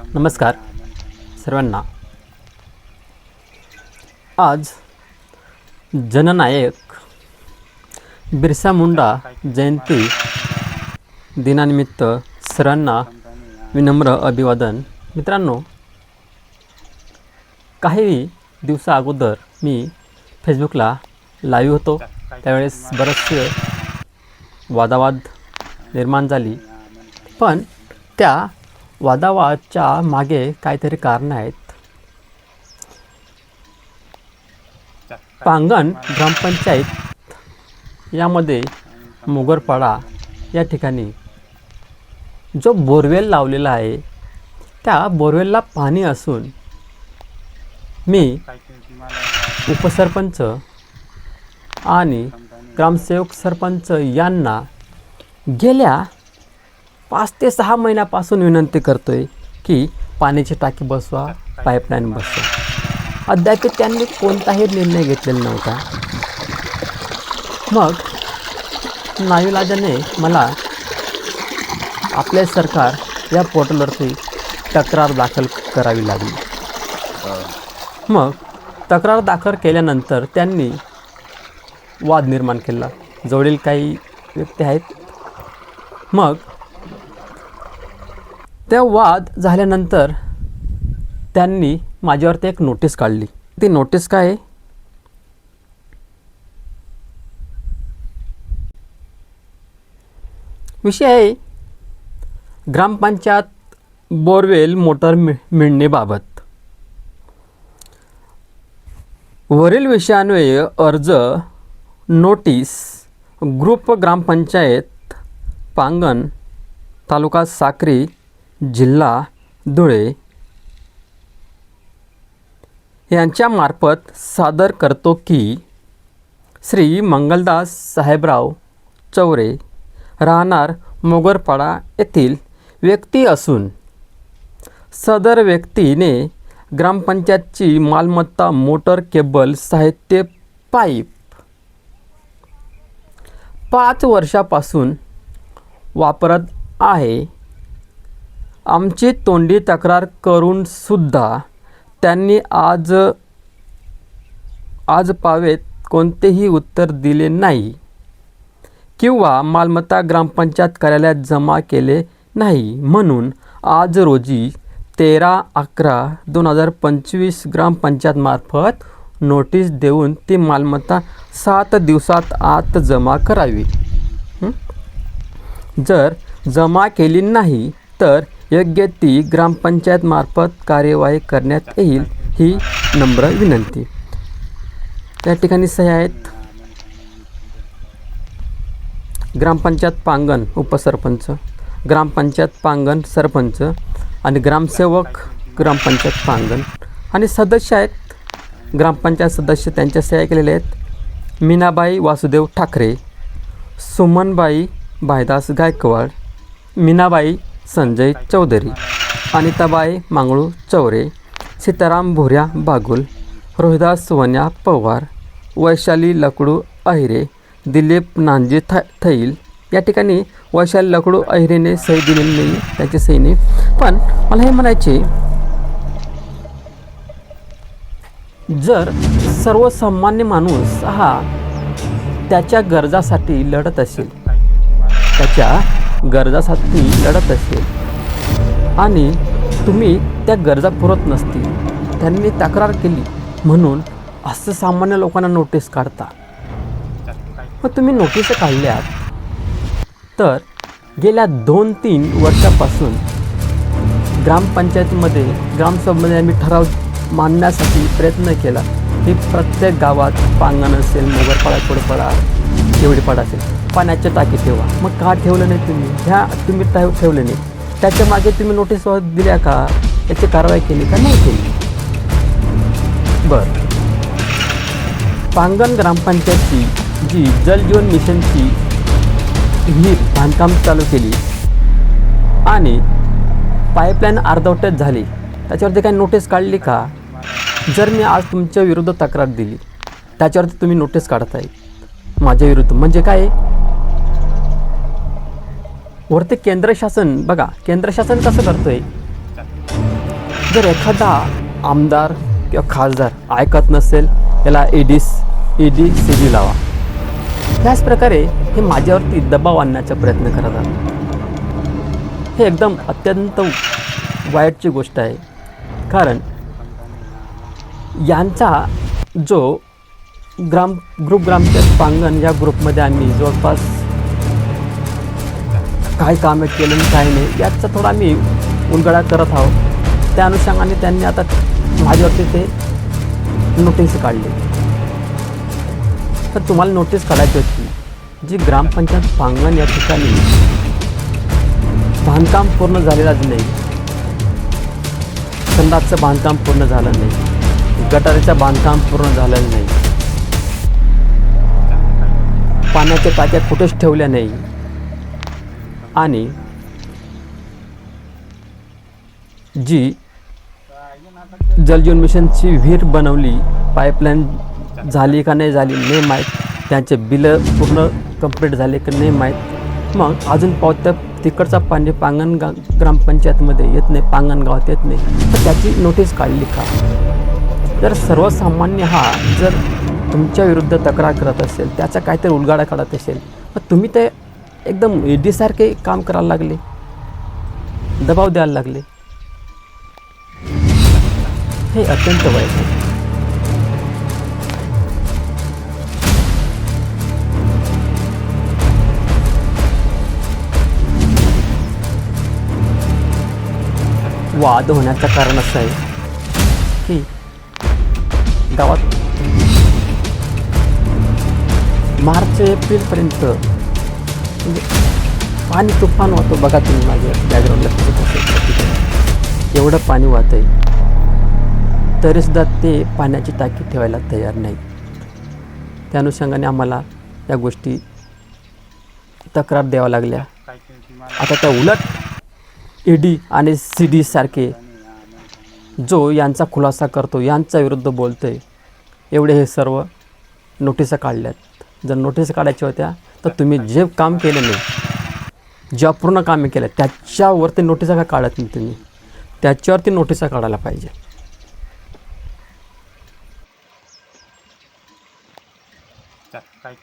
नमस्कार. सर्वांना. आज जननायक बिरसा मुंडा जयंती दिनानिमित्त सर्वांना विनम्र अभिवादन. मित्रांनो काही दिवसा अगोदर मी फेसबुकला लाईव्ह होतो. त्यावेळेस बरेचसे वादावाद निर्माण झाली. पण त्या वादावादच्या मागे काहीतरी कारणं आहेत. पांगण ग्रामपंचायत यामध्ये मोगरपाडा या ठिकाणी जो बोरवेल लावलेला आहे त्या बोरवेलला पाणी असून मी उपसरपंच आणि ग्रामसेवक सरपंच यांना गेल्या पाच ते सहा महिन्यापासून विनंती करतोय की पाण्याची टाकी बसवा पाईपलाईन बसवा. अद्याप त्यांनी कोणताही निर्णय घेतलेला नव्हता. मग नाईलाजाने मला आपले सरकार या पोर्टलवरती तक्रार दाखल करावी लागली. मग तक्रार दाखल केल्यानंतर त्यांनी वाद निर्माण केला. जवळील काही व्यक्ती आहेत. मग त्या वाद झाल्यानंतर त्यांनी माझ्यावरती एक नोटीस काढली. ती नोटीस काय? आहे विषय आहे ग्रामपंचायत बोरवेल मोटर मि मिळणेबाबत. वरील विषयान्वये अर्ज नोटीस ग्रुप ग्रामपंचायत पांगण तालुका साक्री जिल्हा धुळे. यांच्यामार्फत सादर करतो की श्री मंगलदास साहेबराव चौरे राहणार मोगरपाडा येथील व्यक्ती असून सदर व्यक्तीने ग्रामपंचायतची मालमत्ता मोटर केबल साहित्य पाईप पाच वर्षापासून वापरत आहे. आमची तोंडी तक्रार करूनसुद्धा त्यांनी आज आज पावेत कोणतेही उत्तर दिले नाही. किंवा मालमत्ता ग्रामपंचायत कार्यालयात जमा केले नाही. म्हणून आज रोजी तेरा अकरा दोन हजार पंचवीस ग्रामपंचायतमार्फत नोटीस देऊन ती मालमत्ता सात दिवसात आत जमा करावी. जर जमा केली नाही तर योग्य ती ग्रामपंचायतमार्फत कार्यवाही करण्यात येईल ही नम्र विनंती. त्या ठिकाणी सह्या आहेत. ग्रामपंचायत पांगण उपसरपंच ग्रामपंचायत पांगण सरपंच आणि ग्रामसेवक ग्रामपंचायत पांगण आणि सदस्य आहेत. ग्रामपंचायत सदस्य त्यांच्या सह्या केलेल्या आहेत. मीनाबाई वासुदेव ठाकरे सुमनबाई भायदास गायकवाड मीनाबाई संजय चौधरी अनिताबाई मांगळू चौरे सीताराम भोऱ्या बागुल रोहिदास सोन्या पवार वैशाली लकडू अहिरे दिलीप नांजी थ थैल. या ठिकाणी वैशाली लकडू अहिरेने सही दिलेली नाही त्याची सही नाही. पण मला हे म्हणायचे जर सर्वसामान्य माणूस हा त्याच्या गरजासाठी लढत असेल त्याच्या गरजासाठी लढत असेल. आणि तुम्ही त्या गरजा पुरत नसतील. त्यांनी तक्रार केली. म्हणून असं सामान्य लोकांना नोटीस काढता. मग तुम्ही नोटीस काढल्यात. तर गेल्या दोन तीन वर्षापासून ग्रामपंचायतीमध्ये ग्रामसभेमध्ये आम्ही ठराव मांडण्यासाठी प्रयत्न केला. की प्रत्येक गावात पांगण असेल मोगरपाडा कोडपाडा केवडीपाडा असेल. पाण्याच्या टाकी ठेवा. मग का ठेवलं नाही तुम्ही? ह्या तुम्ही ठेव ठेवले नाही. त्याच्यामागे तुम्ही नोटीस दिल्या का? याची कारवाई केली का? नाही केली. बरं. पांगण ग्रामपंचायतची जी जलजीवन मिशनची विहीर बांधकाम चालू केली आणि पाईपलाईन अर्धवटच झाली. त्याच्यावरती काही नोटीस काढली का? जर मी आज तुमच्या विरुद्ध तक्रार दिली त्याच्यावरती तुम्ही नोटीस काढताय. माझ्या विरुद्ध. म्हणजे काय? वरती केंद्र शासन बघा केंद्र शासन कसं करतोय? जर एखादा आमदार किंवा खासदार ऐकत नसेल याला एडीस ईडी डी सी डी लावा. त्याच प्रकारे हे माझ्यावरती दबाव आणण्याचा प्रयत्न करतात हे एकदम अत्यंत वाईटची गोष्ट आहे. कारण यांचा जो ग्राम ग्रुप ग्रामच्या पांगण या ग्रुपमध्ये आम्ही जवळपास काय कामे केलं आणि काय नाही. याचा थोडा आम्ही उलगडा करत आहोत त्या अनुषंगाने त्यांनी आता माझ्यावरती ते नोटीस काढली. तर तुम्हाला नोटीस काढायची होती जी ग्रामपंचायत पांगण या ठिकाणी बांधकाम पूर्ण झालेलाच नाही. संडासचं बांधकाम पूर्ण झालं नाही. गटारीचं बांधकाम पूर्ण झालेलं नाही. पाण्याच्या टाक्या कुठेच ठेवल्या नाही. आणि जी जलजीवन मिशनची विहीर बनवली पाईपलाईन झाली का नाही झाली नाही माहीत. त्यांचे बिलं पूर्ण कंप्लीट झाले का नाही माहीत. मग अजून पावत्या तिकडचा पाणी पांगण गा ग्रामपंचायतमध्ये येत नाही पांगण गावात येत नाही. तर त्याची नोटीस काढली का? जर सर्वसामान्य हा जर तुमच्या विरुद्ध तक्रार करत असेल त्याचा काहीतरी उलगाडा काढत असेल मग तुम्ही ते एकदम ईडीसारखे काम करायला लागले. दबाव द्यायला लागले. हे अत्यंत वाईट आहे. वाद होण्याचं कारण असं आहे की गावात मार्च एप्रिलपर्यंत म्हणजे पाणी तुफान वाहतो. बघा तुम्ही माझ्या बॅकग्राऊंडला एवढं पाणी वाहतं आहे तरीसुद्धा ते पाण्याची टाकी ठेवायला तयार नाही. त्या अनुषंगाने आम्हाला या गोष्टी तक्रार द्याव्या लागल्या. आता त्या उलट ई डी आणि सी डी सारखे जो यांचा खुलासा करतो यांच्या विरुद्ध बोलतो आहे एवढे हे सर्व नोटिसा काढल्यात. जर नोटीस काढायच्या होत्या तर तुम्ही जे काम केलं नाही ज्या पूर्ण कामे केलं त्याच्यावरती नोटिसा का काढत नाही तुम्ही? त्याच्यावरती नोटिसा काढायला पाहिजे. काय